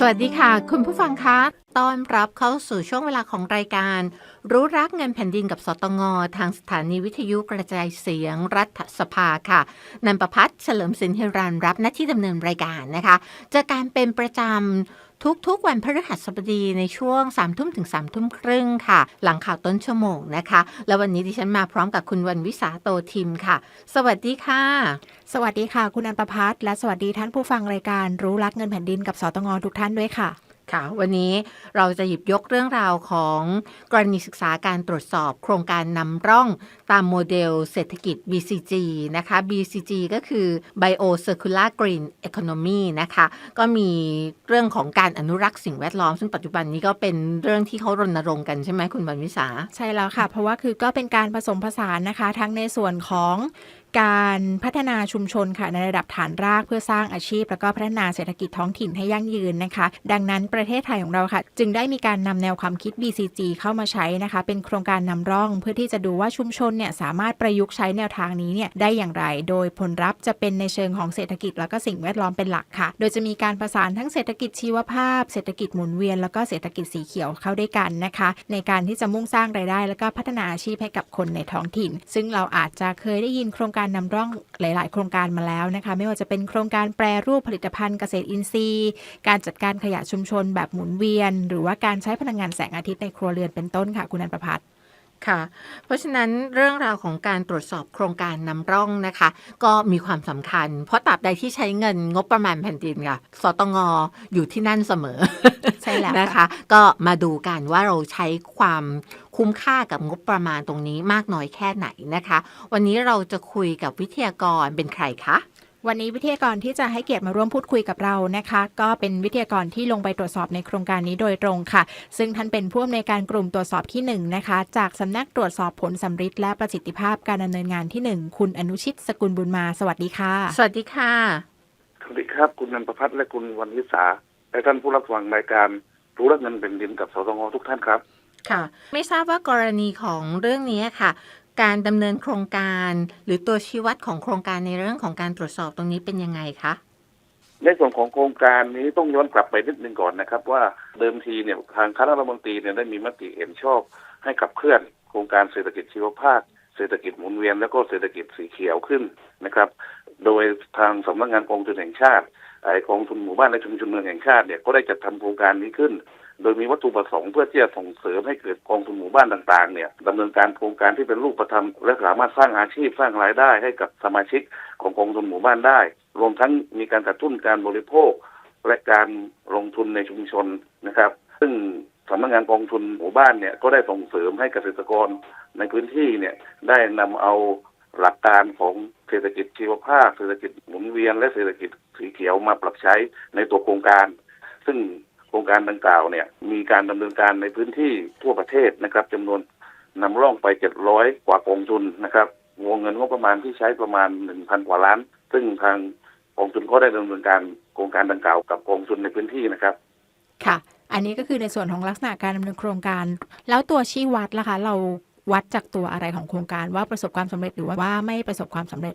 สวัสดีค่ะ คุณผู้ฟังคะต้อนรับเข้าสู่ช่วงเวลาของรายการ รู้รักเงินแผ่นดินกับสตงทางสถานีวิทยุกระจายเสียงรัฐสภาค่ะนันประพัฒน์เฉลิมสินเฮรันรับหน้าที่ดำเนินรายการนะคะเจะการเป็นประจำ ทุกๆ วันพฤหัสบดีในช่วง3ามทุ่มถึง3ามทุ่มครึ่งค่ะ หลังข่าวต้นชั่วโมงนะคะ แล้ววันนี้ดิฉันมาพร้อมกับคุณวันวิสาโตทิมค่ะ สวัสดีค่ะ สวัสดีค่ะ คุณอันประพัฒน์และสวัสดีท่านผู้ฟังรายการรู้รักเงินแผ่นดินกับสตงทุกท่านด้วยค่ะ ค่ะ วันนี้เราจะหยิบยกเรื่องราวของกรณีศึกษาการตรวจสอบโครงการนำร่องตามโมเดลเศรษฐกิจ BCG นะคะ BCG ก็คือ Bio Circular Green Economy นะคะ ก็มีเรื่องของการอนุรักษ์สิ่งแวดล้อม ซึ่งปัจจุบันนี้ก็เป็นเรื่องที่เขารณรงค์กันใช่ไหมคุณบรรวิสา ใช่แล้วค่ะ เพราะว่าคือก็เป็นการผสมผสานนะคะ ทั้งในส่วนของ การพัฒนาชุมชนค่ะในระดับฐานรากเพื่อสร้างอาชีพ แล้วก็พัฒนาเศรษฐกิจท้องถิ่นให้ยั่งยืนนะคะ ดังนั้นประเทศไทยของเราค่ะ จึงได้มีการนำแนวความคิด BCG เข้ามาใช้นะคะ เป็นโครงการนำร่อง เพื่อที่จะดูว่าชุมชนเนี่ยสามารถประยุกต์ใช้แนวทางนี้เนี่ยได้อย่างไร โดยผลลัพธ์จะเป็นในเชิงของเศรษฐกิจแล้วก็สิ่งแวดล้อมเป็นหลักค่ะ โดยจะมีการประสานทั้งเศรษฐกิจชีวภาพ เศรษฐกิจหมุนเวียนแล้วก็เศรษฐกิจสีเขียวเข้าด้วยกันนะคะ ในการที่จะมุ่งสร้างรายได้ แล้วก็พัฒนาอาชีพให้กับคนในท้องถิ่น ซึ่งเราอาจจะเคยได้ยินโครงการนำร่องหลาย ๆ โครงการมาแล้วนะคะ ไม่ว่าจะเป็นโครงการแปรรูปผลิตภัณฑ์เกษตรอินทรีย์ การจัดการขยะชุมชนแบบหมุนเวียน หรือว่าการใช้พลังงานแสงอาทิตย์ในครัวเรือนเป็นต้นค่ะ คุณนันประพัฒน์ค่ะเพราะฉะนั้นเรื่องราวของการตรวจสอบโครงการนำร่องนะคะ ก็มีความสำคัญ เพราะตราบใดที่ใช้เงินงบประมาณแผ่นดินค่ะสตงอยู่ที่นั่นเสมอ ใช่แล้วนะคะ ก็มาดูกันว่าเราใช้ความ คุ้มค่ากับงบประมาณตรงนี้มากน้อยแค่ไหนนะคะ วันนี้เราจะคุยกับวิทยากรเป็นใครคะ วันนี้วิทยากรที่จะให้เกียรติมาร่วมพูดคุยกับเรานะคะ ก็เป็นวิทยากรที่ลงไปตรวจสอบในโครงการนี้โดยตรงค่ะ ซึ่งท่านเป็นผู้อำนวยการกลุ่มตรวจสอบที่หนึ่งนะคะ จากสำนักตรวจสอบผลสำฤทธิ์และประสิทธิภาพการดำเนินงานที่หนึ่งคุณอนุชิตสกุลบุญมาสวัสดีค่ะ สวัสดีค่ะสวัสดีครับคุณนันประพัฒน์และคุณวันวิสาและท่านผู้รับฟังรายการรู้รักเงินเป็นดินกับสตงทุกท่านครับ ค่ะ ไม่ทราบว่ากรณีของเรื่องนี้ค่ะ การดำเนินโครงการหรือตัวชี้วัดของโครงการในเรื่องของการตรวจสอบตรงนี้เป็นยังไงคะในส่วนของโครงการนี้ต้องย้อนกลับไปนิดนึงก่อนนะครับ ว่าเดิมทีเนี่ยทางคณะรัฐมนตรีเนี่ยได้มีมติเห็นชอบ ให้ขับเคลื่อนโครงการเศรษฐกิจชีวภาค เศรษฐกิจหมุนเวียน แล้วก็เศรษฐกิจสีเขียวขึ้นนะครับ โดยทางสำนักงานกองทุนแห่งชาติไอกองทุนหมู่บ้านและชุมชนเมืองแห่งชาติเนี่ยก็ได้จัดทำโครงการนี้ขึ้น โดยมีวัตถุประสงค์เพื่อที่จะส่งเสริมให้เกิดกองทุนหมู่บ้านต่างๆเนี่ยดำเนินการโครงการที่เป็นรูปธรรมและสามารถสร้างอาชีพสร้างรายได้ให้กับสมาชิกของกองทุนหมู่บ้านได้ รวมทั้งมีการกระตุ้นการบริโภค และการลงทุนในชุมชนนะครับ ซึ่งสำนักงานกองทุนหมู่บ้านเนี่ยก็ได้ส่งเสริมให้เกษตรกรในพื้นที่เนี่ยได้นำเอาหลักการของเศรษฐกิจชีวภาพ เศรษฐกิจหมุนเวียน และเศรษฐกิจสีเขียวมาปรับใช้ในตัวโครงการ ซึ่ง โครงการดังกล่าวเนี่ยมีการดำเนินการในพื้นที่ทั่วประเทศนะครับจำนวนนำร่องไป700กว่ากองทุนนะครับวงเงินงบประมาณที่ใช้ประมาณ1,000กว่าล้าน ซึ่งทางกองทุนก็ได้ดำเนินการโครงการดังกล่าวกับกองทุนในพื้นที่นะครับ ค่ะ อันนี้ก็คือในส่วนของลักษณะการดำเนินโครงการ แล้วตัวชี้วัดล่ะคะ เราวัดจากตัวอะไรของโครงการว่าประสบความสำเร็จหรือว่าไม่ประสบความสำเร็จ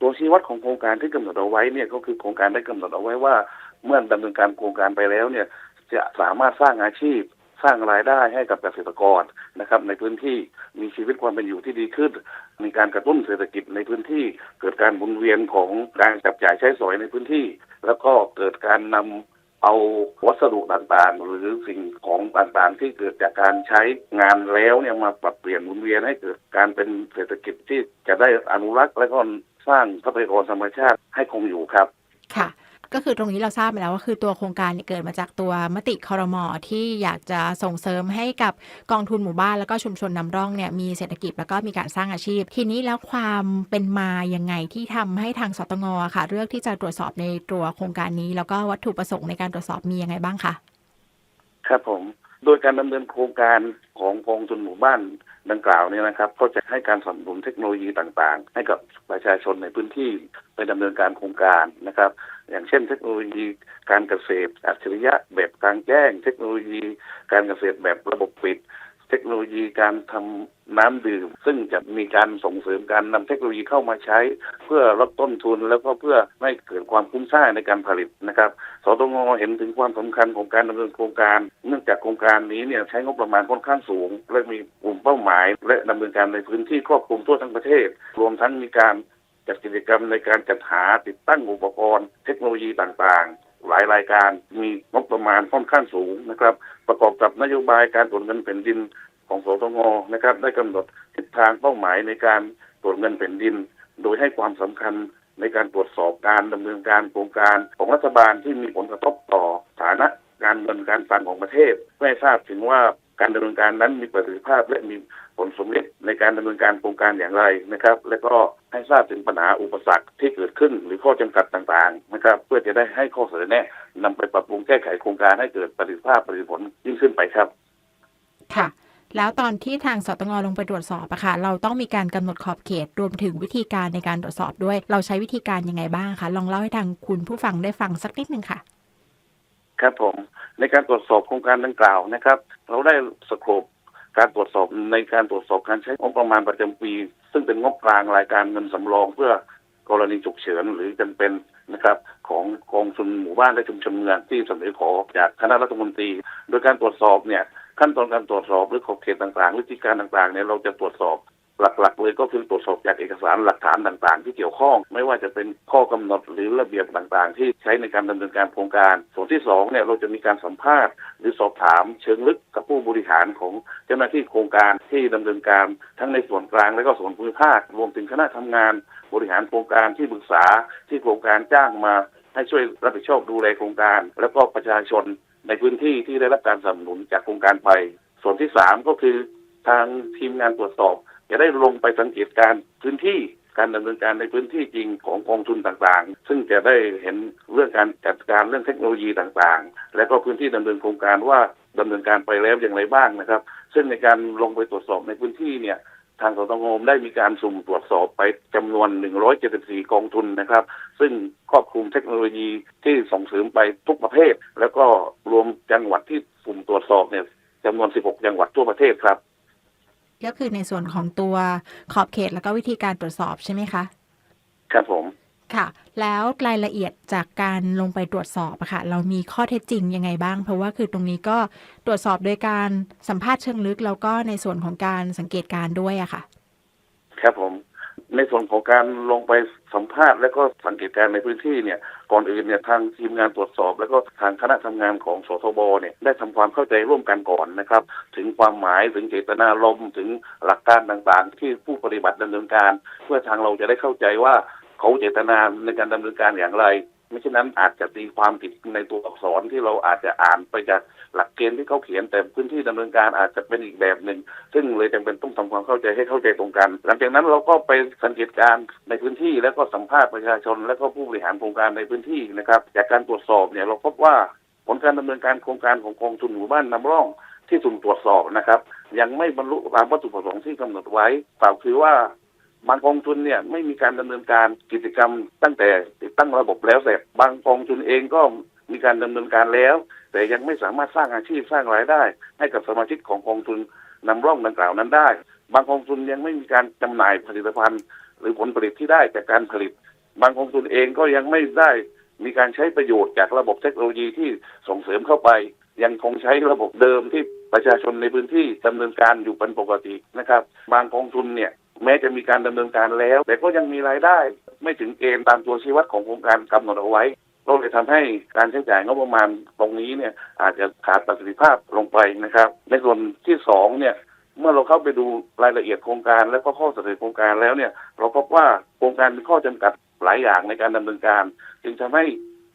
ตัวชี้วัดของโครงการที่กำหนดเอาไว้เนี่ยก็คือโครงการได้กำหนดเอาไว้ว่า เมื่อดำเนินการโครงการไปแล้วเนี่ยจะสามารถสร้างอาชีพสร้างรายได้ให้กับเกษตรกรนะครับ ในพื้นที่มีชีวิตความเป็นอยู่ที่ดีขึ้น มีการกระตุ้นเศรษฐกิจในพื้นที่ เกิดการหมุนเวียนของการจับจ่ายใช้สอยในพื้นที่ แล้วก็เกิดการนำเอาวัสดุต่างๆ หรือสิ่งของต่างๆ ที่เกิดจากการใช้งานแล้วเนี่ยมาปรับเปลี่ยนหมุนเวียนให้เกิดการเป็นเศรษฐกิจที่จะได้อนุรักษ์และก็สร้างทรัพยากรธรรมชาติให้คงอยู่ครับ ค่ะ ก็คือตรงนี้เราทราบมาแล้วว่าคือตัวโครงการเนี่ยเกิดมาจากตัวมติคอรมอที่อยากจะส่งเสริมให้กับกองทุนหมู่บ้าน แล้วก็ชุมชนนำร่องเนี่ยมีเศรษฐกิจแล้วก็มีการสร้างอาชีพ ทีนี้แล้วความเป็นมายังไงที่ทำให้ทางสตงค่ะ เลือกที่จะตรวจสอบในตัวโครงการนี้ แล้วก็วัตถุประสงค์ในการตรวจสอบมียังไงบ้างคะครับผมโดยการดำเนินโครงการของกองทุนหมู่บ้านดังกล่าวเนี่ยนะครับ ก็จะให้การสนับสนุนเทคโนโลยีต่างๆ ให้กับประชาชนในพื้นที่ไปดำเนินการโครงการนะครับ อย่างเช่นเทคโนโลยีการเกษตรอัจฉริยะแบบกลางแจ้ง เทคโนโลยีการเกษตรแบบระบบปิด เทคโนโลยีการทำน้ำดื่ม ซึ่งจะมีการส่งเสริมการนำเทคโนโลยีเข้ามาใช้ เพื่อลดต้นทุนแล้วก็เพื่อไม่เกิดความคุ้มค่าในการผลิตนะครับ สตงเห็นถึงความสำคัญของการดำเนินโครงการ เนื่องจากโครงการนี้เนี่ยใช้งบประมาณค่อนข้างสูง และมีกลุ่มเป้าหมาย และดำเนินการในพื้นที่ครอบคลุมทั่วทั้งประเทศ รวมทั้งมีการ จัดกิจกรรมในการจัดหาติดตั้งอุปกรณ์ เทคโนโลยีต่างๆ หลายรายการมีงบประมาณค่อนข้างสูงนะครับ ประกอบกับนโยบายการตรวจเงินแผ่นดินของสตงนะครับ ได้กำหนดทิศทางเป้าหมายในการตรวจเงินแผ่นดิน โดยให้ความสำคัญในการตรวจสอบการดำเนินการโครงการของรัฐบาลที่มีผลกระทบต่อฐานะการเงินการคลังของประเทศเพื่อให้ทราบถึงว่าการดำเนินการนั้นมีประสิทธิภาพและมีผลสมเร็จในการดำเนินการโครงการอย่างไรนะครับ และก็ ให้ทราบถึงปัญหาอุปสรรคที่เกิดขึ้น หรือข้อจำกัดต่างๆนะครับ เพื่อจะได้ให้ข้อเสนอแนะนำไปปรับปรุงแก้ไขโครงการให้เกิดประสิทธิภาพประสิทธิผลยิ่งขึ้นไปครับ ค่ะ แล้วตอนที่ทางสตงลงไปตรวจสอบอะค่ะ เราต้องมีการกำหนดขอบเขตรวมถึงวิธีการในการตรวจสอบด้วย เราใช้วิธีการยังไงบ้างคะลองเล่าให้ทางคุณผู้ฟังได้ฟังสักนิดนึงค่ะ ครับผม ในการตรวจสอบโครงการดังกล่าวนะครับ เราได้สโคปการตรวจสอบในการตรวจสอบการใช้งบประมาณประจำปี ซึ่งเป็นงบกลางรายการเงินสำรองเพื่อกรณีฉุกเฉินหรือจำเป็นนะครับของกองทุนหมู่บ้านและชุมชนเมืองที่เสนอขอจากคณะรัฐมนตรี โดยการตรวจสอบเนี่ยขั้นตอนการตรวจสอบหรือขอบเขตต่างๆวิธีการต่างๆเนี่ยเราจะตรวจสอบ หลักๆเลยก็คือตรวจสอบจากเอกสารหลักฐานต่างๆ ที่เกี่ยวข้อง ไม่ว่าจะเป็นข้อกำหนดหรือระเบียบต่างๆ ที่ใช้ในการดำเนินการโครงการ ส่วนที่สองเนี่ยเราจะมีการสัมภาษณ์ หรือสอบถามเชิงลึกกับผู้บริหารของเจ้าหน้าที่โครงการที่ดำเนินการทั้งในส่วนกลางและก็ส่วนภูมิภาครวมถึงคณะทำงาน บริหารโครงการที่ปรึกษาที่โครงการจ้างมา ให้ช่วยรับผิดชอบดูแลโครงการ แล้วก็ประชาชนในพื้นที่ที่ได้รับการสนับสนุนจากโครงการไป ส่วนที่สามก็คือทางทีมงานตรวจสอบ จะได้ลงไปสังเกตการพื้นที่การดำเนินการในพื้นที่จริงของกองทุนต่างๆ ซึ่งจะได้เห็นเรื่องการจัดการเรื่องเทคโนโลยีต่างๆ และก็พื้นที่ดำเนินโครงการว่าดำเนินการไปแล้วอย่างไรบ้างนะครับ ซึ่งในการลงไปตรวจสอบในพื้นที่เนี่ยทางสตงได้มีการสุ่มตรวจสอบไปจำนวน 174 กองทุนนะครับ ซึ่งครอบคลุมเทคโนโลยีที่ส่งเสริมไปทุกประเภท แล้วก็รวมจังหวัดที่สุ่มตรวจสอบเนี่ยจำนวน 16 จังหวัดทั่วประเทศครับ ก็คือในส่วนของตัวขอบเขตแล้วก็วิธีการตรวจสอบใช่ไหมคะ ครับผมค่ะ แล้วรายละเอียดจากการลงไปตรวจสอบอะค่ะ เรามีข้อเท็จจริงยังไงบ้าง เพราะว่าคือตรงนี้ก็ตรวจสอบโดยการสัมภาษณ์เชิงลึก แล้วก็ในส่วนของการสังเกตการณ์ด้วยอะค่ะ ครับผม ในส่วนของการลงไป สัมภาษณ์และก็สังเกตการณ์ในพื้นที่เนี่ยก่อนอื่นเนี่ยทางทีมงานตรวจสอบ แล้วก็ทางคณะทำงานของสทบเนี่ยได้ทำความเข้าใจร่วมกันก่อนนะครับ ถึงความหมายถึงเจตนารมณ์ถึงหลักการต่างๆ ที่ผู้ปฏิบัติดำเนินการ เพื่อทางเราจะได้เข้าใจว่าเขาเจตนาในการดำเนินการอย่างไร ไม่เช่นนั้นอาจจะตีความผิดในตัวอักษรที่เราอาจจะอ่านไปจากหลักเกณฑ์ที่เขาเขียนแต่พื้นที่ดำเนินการอาจจะเป็นอีกแบบหนึ่ง ซึ่งเลยจำเป็นต้องทำความเข้าใจให้เข้าใจตรงกัน หลังจากนั้นเราก็ไปสังเกตการณ์ในพื้นที่แล้วก็สัมภาษณ์ประชาชน และก็ผู้บริหารโครงการในพื้นที่นะครับ จากการตรวจสอบเนี่ยเราพบว่าผลการดำเนินการโครงการของกองทุนหมู่บ้านนำร่องที่สุ่มตรวจสอบนะครับ ยังไม่บรรลุตามวัตถุประสงค์ที่กำหนดไว้กล่าวคือว่า บางกองทุนเนี่ยไม่มีการดำเนินการกิจกรรมตั้งแต่ติดตั้งระบบแล้วเสร็จบางกองทุนเองก็มีการดำเนินการแล้ว แต่ยังไม่สามารถสร้างอาชีพสร้างรายได้ ให้กับสมาชิกของกองทุนนำร่องดังกล่าวนั้นได้ บางกองทุนยังไม่มีการจำหน่ายผลิตภัณฑ์ หรือผลผลิตที่ได้จากการผลิต บางกองทุนเองก็ยังไม่ได้มีการใช้ประโยชน์จากระบบเทคโนโลยีที่ส่งเสริมเข้าไป ยังคงใช้ระบบเดิมที่ประชาชนในพื้นที่ดำเนินการอยู่เป็นปกตินะครับ บางกองทุนเนี่ย แม้จะมีการดำเนินการแล้ว แต่ก็ยังมีรายได้ไม่ถึงเกณฑ์ตามตัวชี้วัดของโครงการกำหนดเอาไว้ก็เลยทำให้การใช้จ่ายงบประมาณตรงนี้เนี่ยอาจจะขาดประสิทธิภาพลงไปนะครับ ในส่วนที่สองเนี่ยเมื่อเราเข้าไปดูรายละเอียดโครงการและก็ข้อเสนอโครงการแล้วเนี่ย เราพบว่าโครงการมีข้อจำกัดหลายอย่างในการดำเนินการ จึงทำให้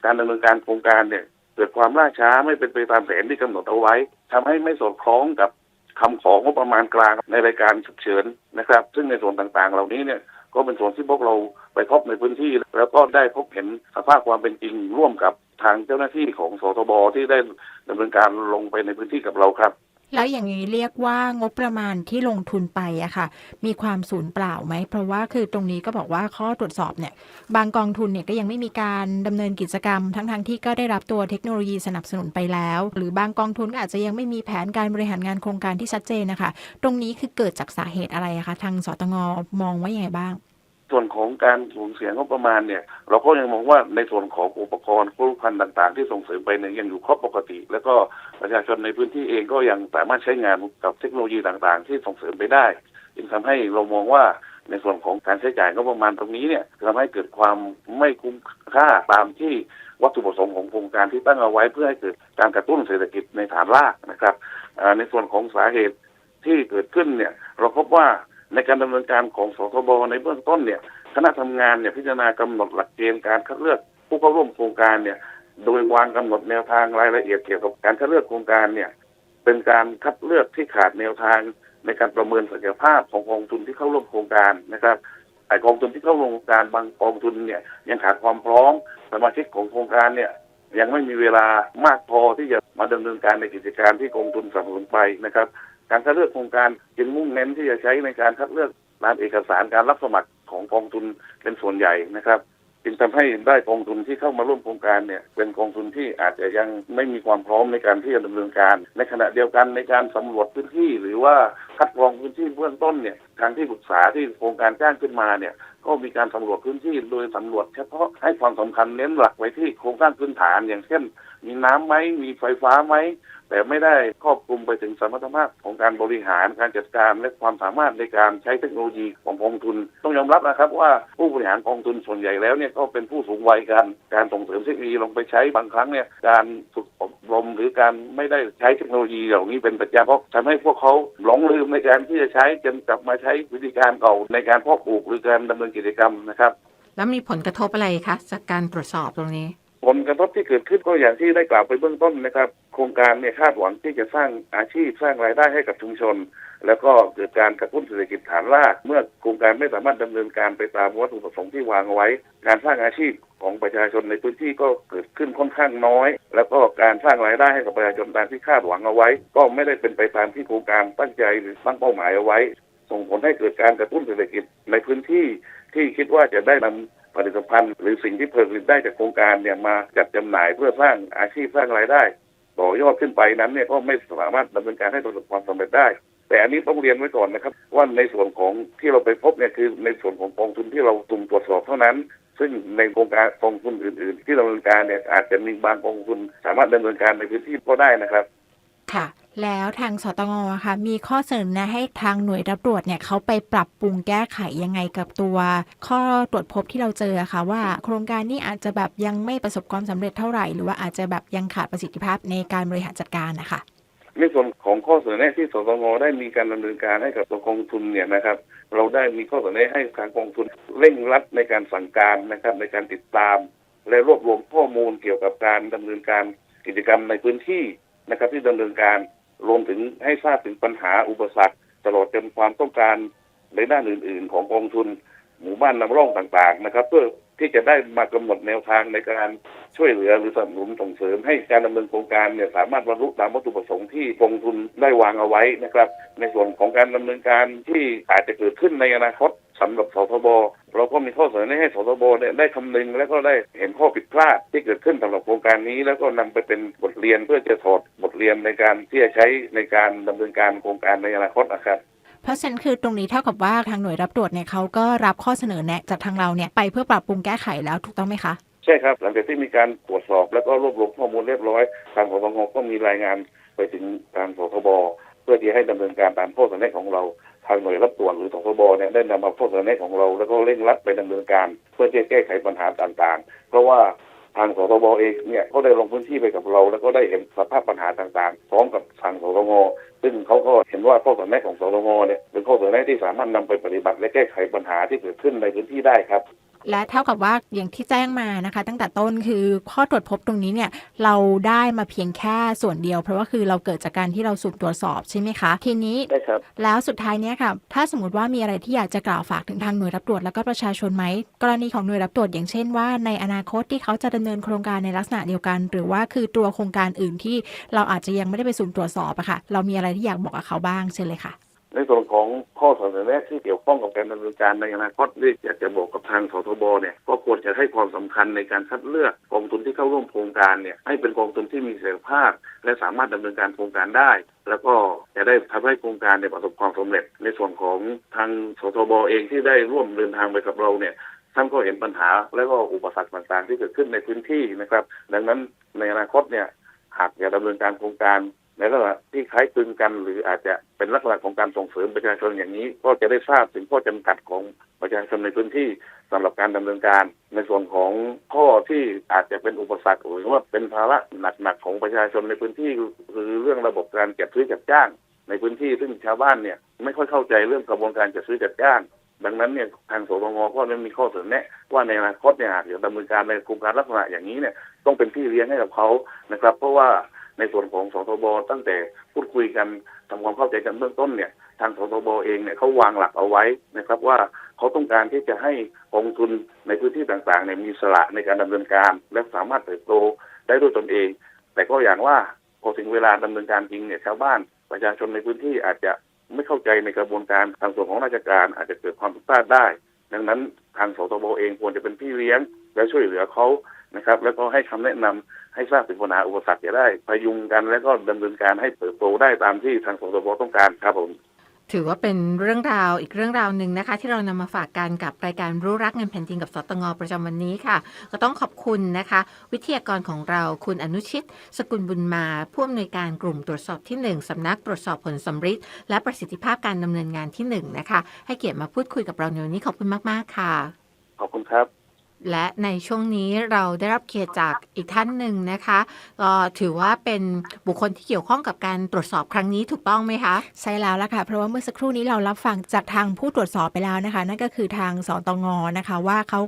การดำเนินการโครงการเนี่ยเกิดความล่าช้าไม่เป็นไปตามแผนที่กำหนดเอาไว้ทำให้ไม่สอดคล้องกับ คำของงบประมาณกลางในรายการฉุกเฉินนะครับ ซึ่งในส่วนต่างๆ เหล่านี้เนี่ยก็เป็นส่วนที่พวกเราไปพบในพื้นที่ แล้วก็ได้พบเห็นสภาพความเป็นจริงร่วมกับทางเจ้าหน้าที่ของสทบที่ได้ดำเนินการลงไปในพื้นที่กับเราครับ แล้วอย่างนี้เรียกว่างบประมาณที่ลงทุนไปอะค่ะ มีความสูญเปล่าไหม เพราะว่าคือตรงนี้ก็บอกว่าข้อตรวจสอบเนี่ย บางกองทุนเนี่ยก็ยังไม่มีการดำเนินกิจกรรม ทั้งๆที่ก็ได้รับตัวเทคโนโลยีสนับสนุนไปแล้ว หรือบางกองทุนก็อาจจะยังไม่มีแผนการบริหารงานโครงการที่ชัดเจนนะคะ ตรงนี้คือเกิดจากสาเหตุอะไรอะคะทางสตงมองว่ายังไงบ้าง ส่วนของการสูญเสียงบประมาณเนี่ย เราก็ยังมองว่าในส่วนของอุปกรณ์ครุภัณฑ์ต่างๆ ที่ส่งเสริมไปเนี่ยยังอยู่ครบปกติ แล้วก็ประชาชนในพื้นที่เองก็ยังสามารถใช้งานกับเทคโนโลยีต่างๆ ที่ส่งเสริมไปได้จึงทำให้เรามองว่าในส่วนของการใช้จ่ายงบประมาณตรงนี้เนี่ยทำให้เกิดความไม่คุ้มค่าตามที่วัตถุประสงค์ของโครงการที่ตั้งเอาไว้เพื่อให้เกิดการกระตุ้นเศรษฐกิจในฐานรากนะครับในส่วนของสาเหตุที่เกิดขึ้นเนี่ย เราพบว่า ในการดำเนินการของสทบในเบื้องต้นเนี่ยคณะทำงานเนี่ยพิจารณากำหนดหลักเกณฑ์การคัดเลือกผู้เข้าร่วมโครงการเนี่ย โดยวางกำหนดแนวทางรายละเอียดเกี่ยวกับการคัดเลือกโครงการเนี่ย เป็นการคัดเลือกที่ขาดแนวทางในการประเมินศักยภาพของกองทุนที่เข้าร่วมโครงการนะครับไอกองทุนที่เข้าร่วมโครงการบางกองทุนเนี่ยยังขาดความพร้อมสมาชิกของโครงการเนี่ยยังไม่มีเวลามากพอที่จะมาดำเนินการในกิจการที่กองทุนสนับสนุนไปนะครับ การคัดเลือกโครงการจึงมุ่งเน้นที่จะใช้ในการคัดเลือกตามเอกสารการรับสมัครของกองทุนเป็นส่วนใหญ่นะครับจึงทำให้ได้กองทุนที่เข้ามาร่วมโครงการเนี่ยเป็นกองทุนที่อาจจะยังไม่มีความพร้อมในการที่จะดำเนินการ ในขณะเดียวกันในการสำรวจพื้นที่ หรือว่าคัดกรองพื้นที่เบื้องต้นเนี่ยทางที่ปรึกษาที่โครงการจ้างขึ้นมาเนี่ยก็มีการสำรวจพื้นที่โดยสำรวจเฉพาะให้ความสำคัญเน้นหลักไว้ที่โครงสร้างพื้นฐานอย่างเช่น มีน้ำไหมมีไฟฟ้าไหม แต่ไม่ได้ครอบคลุมไปถึงสมรรถภาพของการบริหารการจัดการและความสามารถในการใช้เทคโนโลยีของกองทุน ต้องยอมรับนะครับว่าผู้บริหารกองทุนส่วนใหญ่แล้วเนี่ยก็เป็นผู้สูงวัยกัน การส่งเสริมเทคโนโลยีลงไปใช้บางครั้งเนี่ยการฝึกอบรมหรือการไม่ได้ใช้เทคโนโลยีเหล่านี้เป็นประจำเพราะทำให้พวกเขาหลงลืมในการที่จะใช้จนกลับมาใช้วิธีการเก่าในการเพาะปลูกหรือการดำเนินกิจกรรมนะครับ แล้วมีผลกระทบอะไรคะจากการตรวจสอบตรงนี้ ผลกระทบที่เกิดขึ้นก็อย่างที่ได้กล่าวไปเบื้องต้นนะครับ โครงการเนี่ยคาดหวังที่จะสร้างอาชีพสร้างรายได้ให้กับชุมชน แล้วก็เกิดการกระตุ้นเศรษฐกิจฐานราก เมื่อโครงการไม่สามารถดำเนินการไปตามวัตถุประสงค์ที่วางเอาไว้ การสร้างอาชีพของประชาชนในพื้นที่ก็เกิดขึ้นค่อนข้างน้อย แล้วก็การสร้างรายได้ให้กับประชาชนตามที่คาดหวังเอาไว้ ก็ไม่ได้เป็นไปตามที่โครงการตั้งใจหรือตั้งเป้าหมายเอาไว้ ส่งผลให้เกิดการกระตุ้นเศรษฐกิจในพื้นที่ที่คิดว่าจะได้นำ ผลิตภัณฑ์ หรือสิ่งที่ผลิตได้จากโครงการเนี่ยมาจัดจำหน่ายเพื่อสร้างอาชีพสร้างรายได้ ต่อยอดขึ้นไปนั้นเนี่ยก็ไม่สามารถดำเนินการให้ประสบความสำเร็จได้ แต่อันนี้ต้องเรียนไว้ก่อนนะครับ ว่าในส่วนของที่เราไปพบเนี่ยคือในส่วนของกองทุนที่เราตุ่มตรวจสอบเท่านั้นซึ่งในโครงการกองทุนอื่น ๆ ที่ดำเนินการเนี่ยอาจจะมีบางกองทุนสามารถดำเนินการในพื้นที่ก็ได้นะครับ ค่ะ แล้วทางสตงอะค่ะมีข้อเสนอแนะให้ทางหน่วยรับตรวจเนี่ยเขาไปปรับปรุงแก้ไขยังไงกับตัว ข้อตรวจพบที่เราเจอค่ะ ว่าโครงการนี้อาจจะแบบยังไม่ประสบความสำเร็จเท่าไหร่ หรือว่าอาจจะแบบยังขาดประสิทธิภาพในการบริหารจัดการนะคะในส่วนของข้อเสนอแนะที่สตงได้มีการดำเนินการให้กับตัวกองทุนเนี่ยนะครับ เราได้มีข้อเสนอแนะให้ทางกองทุนเร่งรัดในการสั่งการนะครับ ในการติดตาม และรวบรวมข้อมูลเกี่ยวกับการดำเนินการกิจกรรมในพื้นที่นะครับที่ดำเนินการ รวมถึงให้ทราบถึงปัญหาอุปสรรค ตลอดจนความต้องการในด้านอื่น ๆ ของกองทุน หมู่บ้านนำร่องต่างๆนะครับ เพื่อที่จะได้มากำหนดแนวทางในการช่วยเหลือหรือสนับสนุนส่งเสริม ให้การดำเนินโครงการเนี่ยสามารถบรรลุตามวัตถุประสงค์ที่กองทุนได้วางเอาไว้นะครับ ในส่วนของการดำเนินการที่อาจจะเกิดขึ้นในอนาคต สำหรับสทบเราก็มีข้อเสนอแนะให้สทบเนี่ยได้คำนึงและก็ได้เห็นข้อผิดพลาดที่เกิดขึ้นสำหรับโครงการนี้ แล้วก็นำไปเป็นบทเรียนเพื่อจะถอดบทเรียนในการที่จะใช้ในการดำเนินการโครงการในอนาคตนะครับเพราะฉะนั้นคือตรงนี้เท่ากับว่าทางหน่วยรับตรวจเนี่ยเขาก็รับข้อเสนอแนะจากทางเราเนี่ยไปเพื่อปรับปรุงแก้ไขแล้วถูกต้องไหมคะใช่ครับ หลังจากที่มีการตรวจสอบแล้วก็รวบรวมข้อมูลเรียบร้อย ทางสตงก็มีรายงานไปถึงทางสทบ เพื่อที่ให้ดำเนินการตามข้อเสนอแนะของเราทางหน่วยรับตรวจหรือสทบเนี่ยได้นำเอาข้อเสนอแนะของเรา แล้วก็เร่งรัดไปดำเนินการ เพื่อที่จะแก้ไขปัญหาต่างๆ เพราะว่าทางสทบเองเนี่ยก็ได้ลงพื้นที่ไปกับเรา แล้วก็ได้เห็นสภาพปัญหาต่างๆ พร้อมกับทางสตงซึ่งเขาก็เห็นว่าข้อเสนอแนะของสตงเนี่ยเป็นข้อเสนอแนะที่สามารถนำไปปฏิบัติและแก้ไขปัญหาที่เกิดขึ้นในพื้นที่ได้ครับ และเท่ากับว่าอย่างที่แจ้งมานะคะ ตั้งแต่ต้นคือข้อตรวจพบตรงนี้เนี่ยเราได้มาเพียงแค่ส่วนเดียว เพราะว่าคือเราเกิดจากการที่เราสุ่มตรวจสอบใช่ไหมคะทีนี้ได้ครับ แล้วสุดท้ายเนี้ยค่ะถ้าสมมติว่ามีอะไรที่อยากจะกล่าวฝากถึงทางหน่วยรับตรวจแล้วก็ประชาชนไหมกรณีของหน่วยรับตรวจอย่างเช่นว่า ในอนาคตที่เขาจะดำเนินโครงการในลักษณะเดียวกัน หรือว่าคือตัวโครงการอื่นที่เราอาจจะยังไม่ได้ไปสุ่มตรวจสอบอะค่ะ เรามีอะไรที่อยากบอกกับเขาบ้างเชิญเลยค่ะ ในส่วนของข้อเสนอแนะที่เกี่ยวข้องกับการดำเนินการในอนาคตที่อยากจะบอกกับทางสทบเนี่ยก็ควรจะให้ความสำคัญในการคัดเลือกกองทุนที่เข้าร่วมโครงการเนี่ยให้เป็นกองทุนที่มีเสถียรภาพ และสามารถดำเนินการโครงการได้ แล้วก็จะได้ทำให้โครงการเนี่ยประสบความสำเร็จ ในส่วนของทางสทบเองที่ได้ร่วมเดินทางไปกับเราเนี่ยท่านก็เห็นปัญหาและก็อุปสรรคต่างๆ ที่เกิดขึ้นในพื้นที่นะครับ ดังนั้นในอนาคตเนี่ยหากจะดำเนินการโครงการ ในลักษณะที่คล้ายคลึงกัน หรืออาจจะเป็นลักษณะของการส่งเสริมประชาชนอย่างนี้ ก็จะได้ทราบถึงข้อจำกัดของประชาชนในพื้นที่สำหรับการดำเนินการ ในส่วนของข้อที่อาจจะเป็นอุปสรรคหรือว่าเป็นภาระหนักๆของประชาชนในพื้นที่คือเรื่องระบบการจัดซื้อจัดจ้าง ในพื้นที่ซึ่งชาวบ้านเนี่ยไม่ค่อยเข้าใจเรื่องกระบวนการจัดซื้อจัดจ้าง ดังนั้นเนี่ยทางสตงก็ได้มีข้อเสนอแนะ ว่าในอนาคตเนี่ยหากจะดำเนินการในโครงการลักษณะอย่างนี้เนี่ยต้องเป็นพี่เลี้ยงให้กับเขานะครับ เพราะว่า ในส่วนของสทบตั้งแต่พูดคุยกันทำความเข้าใจกันเบื้องต้นเนี่ย ทางสทบเองเนี่ยเขาวางหลักเอาไว้นะครับ ว่าเขาต้องการที่จะให้กองทุนในพื้นที่ต่างๆเนี่ยมีสละในการดำเนินการ และสามารถเติบโตได้ด้วยตนเอง แต่ก็อย่างว่าพอถึงเวลาดำเนินการจริงเนี่ยชาวบ้านประชาชนในพื้นที่อาจจะไม่เข้าใจในกระบวนการทางส่วนของราชการอาจจะเกิดความผิดพลาดได้ ดังนั้นทางสตบเองควรจะเป็นพี่เลี้ยง และช่วยเหลือเขานะครับ แล้วก็ให้คำแนะนำ ให้ทราบถึงปัญหาอุปสรรคจะได้พยุงกันแล้วก็ดำเนินการให้เติบโตได้ตามที่ทางสตบต้องการครับผมถือว่าเป็นเรื่องราวอีกเรื่องราวหนึ่งนะคะ ที่เรานำมาฝากกันกับรายการรู้รักเงินแผ่นดินกับสตงประจำวันนี้ค่ะ ก็ต้องขอบคุณนะคะ วิทยากรของเราคุณอนุชิต สกุลบุญมาผู้อำนวยการกลุ่มตรวจสอบที่ 1สำนักตรวจสอบผลสำริดและประสิทธิภาพการดำเนินงานที่ 1 นะคะ ให้เกียรติมาพูดคุยกับเราในวันนี้ขอบคุณมาก ๆ ค่ะ ขอบคุณครับ และในช่วงนี้เราได้รับเกียรติจากอีกท่านหนึ่งนะคะก็ถือว่าเป็นบุคคลที่เกี่ยวข้องกับการตรวจสอบครั้งนี้ถูกต้องไหมคะ ใช่แล้วละค่ะ เพราะว่าเมื่อสักครู่นี้เรารับฟังจากทางผู้ตรวจสอบไปแล้วนะคะ นั่นก็คือทางสตงนะคะ ว่าเขา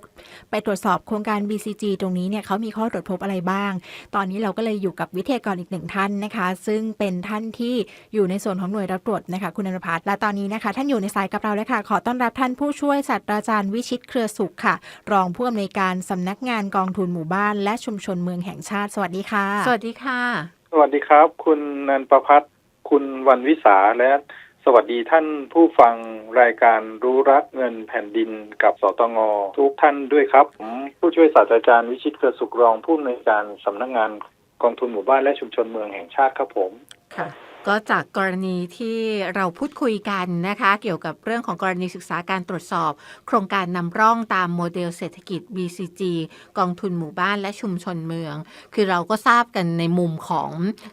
ไปตรวจสอบโครงการ BCG ตรงนี้เนี่ยเขามีข้อตรวจพบอะไรบ้าง ตอนนี้เราก็เลยอยู่กับวิทยากรอีกหนึ่งท่านนะคะ ซึ่งเป็นท่านที่อยู่ในส่วนของหน่วยรับตรวจนะคะ คุณอนุพัฒน์และตอนนี้นะคะ ท่านอยู่ในสายกับเราแล้วค่ะ ขอต้อนรับท่านผู้ช่วยศาสตราจารย์วิชิตเครือสุขค่ะ รองผู้อำนวยการสำนักงานกองทุนหมู่บ้าน และชุมชนเมืองแห่งชาติ สวัสดีค่ะ สวัสดีค่ะ สวัสดีครับ คุณนันประพัฒน์คุณวันวิสาและสวัสดีท่านผู้ฟังรายการรู้รักเงินแผ่นดินกับสตงทุกท่านด้วยครับผมผู้ช่วยศาสตราจารย์วิชิตเกระสุกรองผู้อำนวยการสำนักงานกองทุนหมู่บ้านและชุมชนเมืองแห่งชาติครับผมค่ะ ก็จากกรณีที่เราพูดคุยกันนะคะ เกี่ยวกับเรื่องของกรณีศึกษาการตรวจสอบ โครงการนำร่องตามโมเดลเศรษฐกิจ BCG กองทุนหมู่บ้านและชุมชนเมือง คือเราก็ทราบกันในมุมของ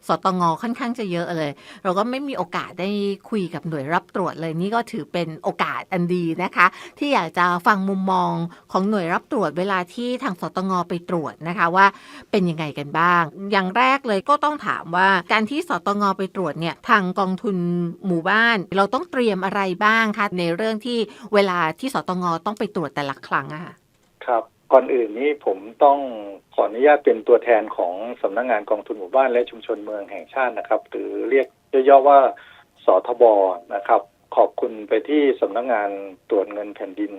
สตงค่อนข้างจะเยอะเลย เราก็ไม่มีโอกาสได้คุยกับหน่วยรับตรวจเลยนี่ก็ถือเป็นโอกาสอันดีนะคะ ที่อยากจะฟังมุมมองของหน่วยรับตรวจเวลาที่ทางสตงไปตรวจนะคะว่าเป็นยังไงกันบ้าง อย่างแรกเลยก็ต้องถามว่าการที่สตงไปตรวจเนี่ยทางกองทุนหมู่บ้าน เราต้องเตรียมอะไรบ้างคะในเรื่องที่เวลาที่สตงต้องไปตรวจแต่ละครั้งอะค่ะครับก่อนอื่นนี้ผมต้องขออนุญาตเป็นตัวแทนของสำนักงานกองทุนหมู่บ้านและชุมชนเมืองแห่งชาตินะครับ หรือเรียกย่อๆว่าสทบนะครับ ขอบคุณไปที่สำนักงานตรวจเงินแผ่นดิน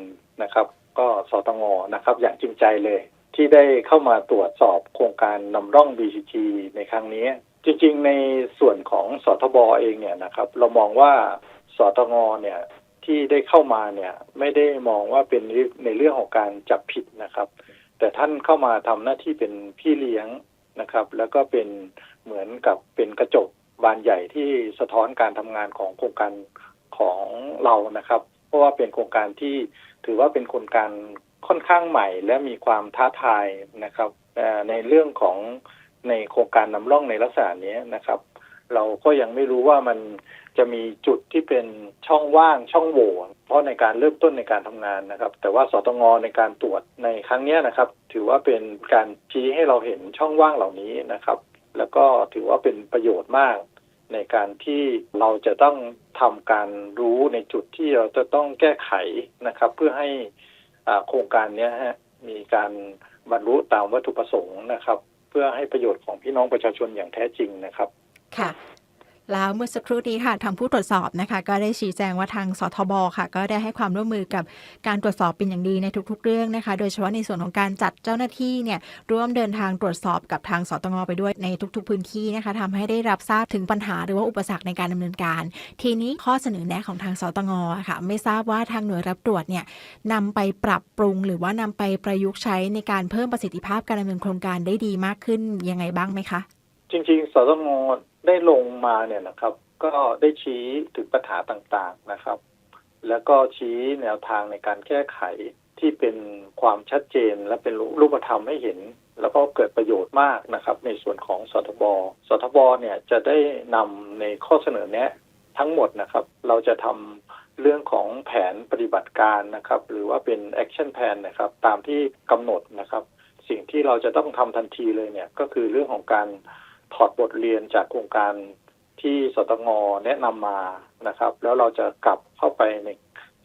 นะครับ ก็สตงนะครับ อย่างจริงใจเลย ที่ได้เข้ามาตรวจสอบโครงการนำร่อง BCG ในครั้งนี้ จริง ๆ ในส่วนของสทบเองเนี่ยนะครับ เรามองว่าสตงเนี่ยที่ได้เข้ามาเนี่ยไม่ได้มองว่าเป็นในเรื่องของการจับผิดนะครับ แต่ท่านเข้ามาทำหน้าที่เป็นพี่เลี้ยงนะครับ แล้วก็เป็นเหมือนกับเป็นกระจกบานใหญ่ที่สะท้อนการทำงานของโครงการของเรานะครับ เพราะว่าเป็นโครงการที่ถือว่าเป็นโครงการค่อนข้างใหม่และมีความท้าทายนะครับในเรื่องของ ในโครงการนำร่องในลักษณะนี้นะครับ เราก็ยังไม่รู้ว่ามันจะมีจุดที่เป็นช่องว่างช่องโหว่เพราะในการเริ่มต้นในการทำงานนะครับ แต่ว่าสตงในการตรวจในครั้งนี้นะครับ ถือว่าเป็นการชี้ให้เราเห็นช่องว่างเหล่านี้นะครับ แล้วก็ถือว่าเป็นประโยชน์มาก ในการที่เราจะต้องทำการรู้ในจุดที่เราจะต้องแก้ไขนะครับ เพื่อให้อาโครงการนี้ฮะมีการบรรลุตามวัตถุประสงค์นะครับ เพื่อให้ประโยชน์ของพี่น้องประชาชนอย่างแท้จริงนะครับ ค่ะ แล้วเมื่อสักครู่นี้ค่ะทางผู้ตรวจสอบนะคะ ก็ได้ชี้แจงว่าทางสทบค่ะ ก็ได้ให้ความร่วมมือกับการตรวจสอบเป็นอย่างดีในทุก ๆ เรื่องนะคะ โดยเฉพาะในส่วนของการจัดเจ้าหน้าที่เนี่ยร่วมเดินทางตรวจสอบกับทางสตงไปด้วยในทุก ๆ พื้นที่นะคะทำให้ได้รับทราบถึงปัญหาหรือว่าอุปสรรคในการดำเนินการ ทีนี้ข้อเสนอแนะของทางสตงค่ะ ไม่ทราบว่าทางหน่วยรับตรวจเนี่ยนำไปปรับปรุง หรือว่านำไปประยุกต์ใช้ในการเพิ่มประสิทธิภาพการดำเนินโครงการได้ดีมากขึ้นยังไงบ้างไหมคะจริงๆ สตง ได้ลงมาเนี่ยนะครับ ก็ได้ชี้ถึงปัญหาต่างๆนะครับ แล้วก็ชี้แนวทางในการแก้ไขที่เป็นความชัดเจนและเป็นรูปธรรมให้เห็น แล้วก็เกิดประโยชน์มากนะครับ ในส่วนของสทบ สทบเนี่ยจะได้นำในข้อเสนอแนะทั้งหมดนะครับ เราจะทำเรื่องของแผนปฏิบัติการนะครับ หรือว่าเป็น action plan นะครับ ตามที่กำหนดนะครับ สิ่งที่เราจะต้องทำทันทีเลยเนี่ยก็คือเรื่องของการ ถอดบทเรียนจากโครงการที่สตงแนะนำมานะครับ แล้วเราจะกลับเข้าไปใน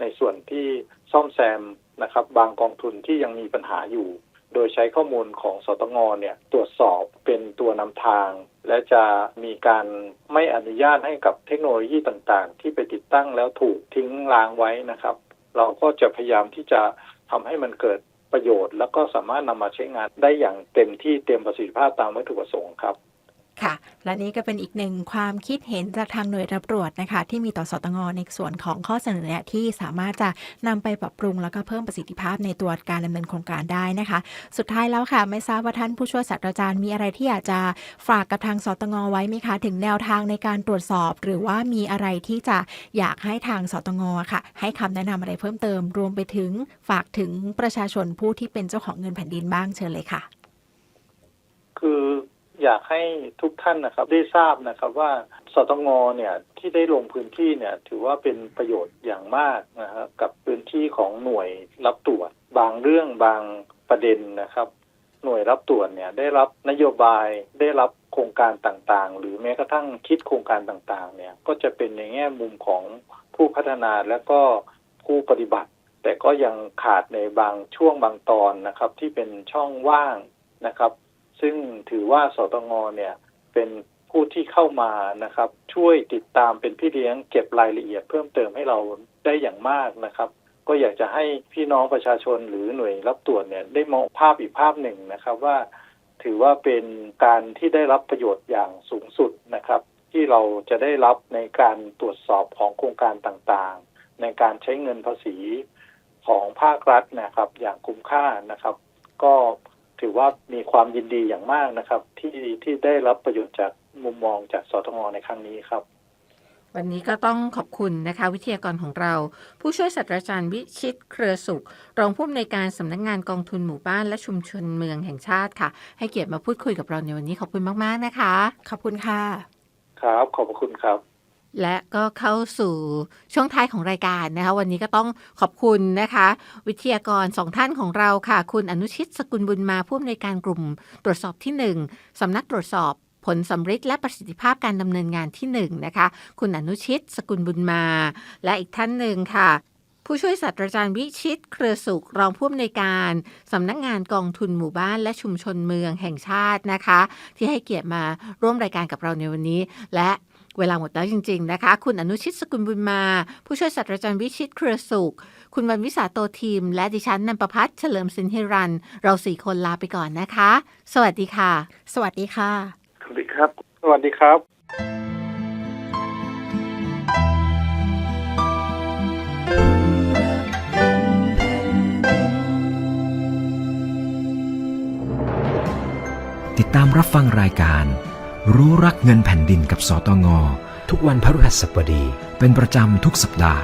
ในส่วนที่ซ่อมแซมนะครับ บางกองทุนที่ยังมีปัญหาอยู่ โดยใช้ข้อมูลของสตงเนี่ยตรวจสอบเป็นตัวนำทาง และจะมีการไม่อนุญาตให้กับเทคโนโลยีต่างๆ ที่ไปติดตั้งแล้วถูกทิ้งร้างไว้นะครับ เราก็จะพยายามที่จะทำให้มันเกิดประโยชน์ แล้วก็สามารถนำมาใช้งานได้อย่างเต็มที่เต็มประสิทธิภาพตามวัตถุประสงค์ครับ ค่ะ และนี่ก็เป็นอีกหนึ่งความคิดเห็นจากทางหน่วยรับตรวจนะคะ ที่มีต่อสตงในส่วนของข้อเสนอแนะที่สามารถจะนำไปปรับปรุงแล้วก็เพิ่มประสิทธิภาพในตัวการดำเนินโครงการได้นะคะ สุดท้ายแล้วค่ะ ไม่ทราบว่าท่านผู้ช่วยศาสตราจารย์มีอะไรที่อยากจะฝากกับทางสตงไว้ไหมคะ ถึงแนวทางในการตรวจสอบ หรือว่ามีอะไรที่จะอยากให้ทางสตงค่ะ ให้คำแนะนำอะไรเพิ่มเติม รวมไปถึงฝากถึงประชาชนผู้ที่เป็นเจ้าของเงินแผ่นดินบ้างเชิญเลยค่ะ คือ อยากให้ทุกท่านนะครับได้ทราบนะครับว่าสตงเนี่ยที่ได้ลงพื้นที่เนี่ยถือว่าเป็นประโยชน์อย่างมากนะครับกับพื้นที่ของหน่วยรับตรวจ บางเรื่องบางประเด็นนะครับ หน่วยรับตรวจเนี่ยได้รับนโยบายได้รับโครงการต่างๆ หรือแม้กระทั่งคิดโครงการต่างๆเนี่ยก็จะเป็นในแง่มุมของผู้พัฒนาและก็ผู้ปฏิบัติ แต่ก็ยังขาดในบางช่วงบางตอนนะครับที่เป็นช่องว่างนะครับ ซึ่งถือว่าสตงเนี่ยเป็นผู้ที่เข้ามานะครับ ช่วยติดตามเป็นพี่เลี้ยงเก็บรายละเอียดเพิ่มเติมให้เราได้อย่างมากนะครับ ก็อยากจะให้พี่น้องประชาชนหรือหน่วยรับตรวจเนี่ยได้มองภาพอีกภาพหนึ่งนะครับว่า ถือว่าเป็นการที่ได้รับประโยชน์อย่างสูงสุดนะครับ ที่เราจะได้รับในการตรวจสอบของโครงการต่างๆ ในการใช้เงินภาษีของภาครัฐนะครับ อย่างคุ้มค่านะครับ ก็ ถือว่ามีความยินดีอย่างมากนะครับ ที่ที่ได้รับประโยชน์จากมุมมองจากสตงในครั้งนี้ครับ วันนี้ก็ต้องขอบคุณนะคะ วิทยากรของเรา ผู้ช่วยศาสตราจารย์วิชิตเครือสุข รองผู้อำนวยการสำนักงานกองทุนหมู่บ้านและชุมชนเมืองแห่งชาติค่ะ ให้เกียรติมาพูดคุยกับเราในวันนี้ขอบคุณมาก ๆ นะคะ ขอบคุณค่ะ ครับ ขอบพระคุณครับ และก็เข้าสู่ช่วงท้ายของรายการนะคะ วันนี้ก็ต้องขอบคุณนะคะ วิทยากรสองท่านของเราค่ะ คุณอนุชิตสกุลบุญมาผู้อำนวยการกลุ่มตรวจสอบที่ 1สำนักตรวจสอบผลสำฤทธิ์และประสิทธิภาพการดำเนินงานที่1นะคะ คุณอนุชิต สกุลบุญมา และอีกท่านหนึ่งค่ะ ผู้ช่วยศาสตราจารย์วิชิต เครือสุข รองผู้อำนวยการสำนักงานกองทุนหมู่บ้านและชุมชนเมืองแห่งชาตินะคะ ที่ให้เกียรติมาร่วมรายการกับเราในวันนี้ และ เวลาหมดแล้วจริง ๆ นะคะ คุณอนุชิตสกุลบุญมา ผู้ช่วยศาสตราจารย์วิชิตเครือสุข คุณวันวิสาโตทีม และดิฉันนันประพัฒน์เฉลิมสินหิรัน เราสี่คนลาไปก่อนนะคะ สวัสดีค่ะ สวัสดีค่ะ สวัสดีครับ สวัสดีครับ ติดตามรับฟังรายการ รู้รักเงินแผ่นดินกับสตงทุกวันพฤหัสบดี เป็นประจำทุกสัปดาห์